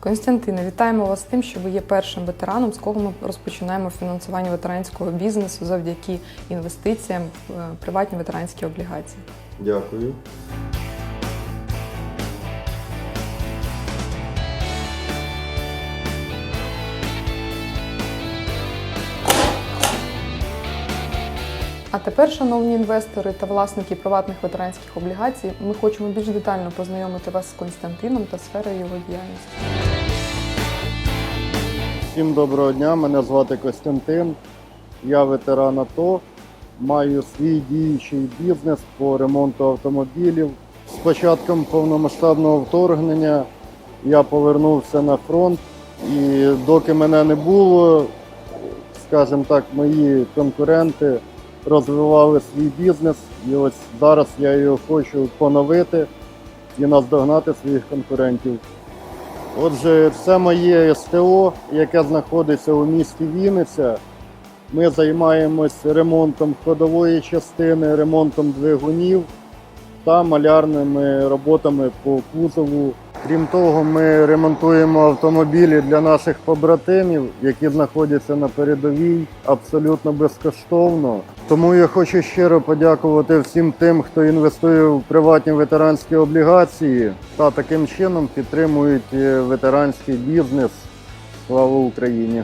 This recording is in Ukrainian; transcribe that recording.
Константине, вітаємо вас з тим, що ви є першим ветераном, з кого ми розпочинаємо фінансування ветеранського бізнесу завдяки інвестиціям в е, приватні ветеранські облігації. Дякую. А тепер, шановні інвестори та власники приватних ветеранських облігацій, ми хочемо більш детально познайомити вас з Константином та сферою його діяльності. Всім доброго дня, мене звати Костянтин. Я ветеран АТО. Маю свій діючий бізнес по ремонту автомобілів. З початком повномасштабного вторгнення я повернувся на фронт, і доки мене не було, скажімо так, мої конкуренти розвивали свій бізнес. І ось зараз я його хочу поновити і наздогнати своїх конкурентів. Отже, це моє СТО, яке знаходиться у місті Вінниця. Ми займаємось ремонтом ходової частини, ремонтом двигунів та малярними роботами по кузову. Крім того, ми ремонтуємо автомобілі для наших побратимів, які знаходяться на передовій абсолютно безкоштовно. Тому я хочу щиро подякувати всім тим, хто інвестує в приватні ветеранські облігації та таким чином підтримують е, ветеранський бізнес. Слава Україні!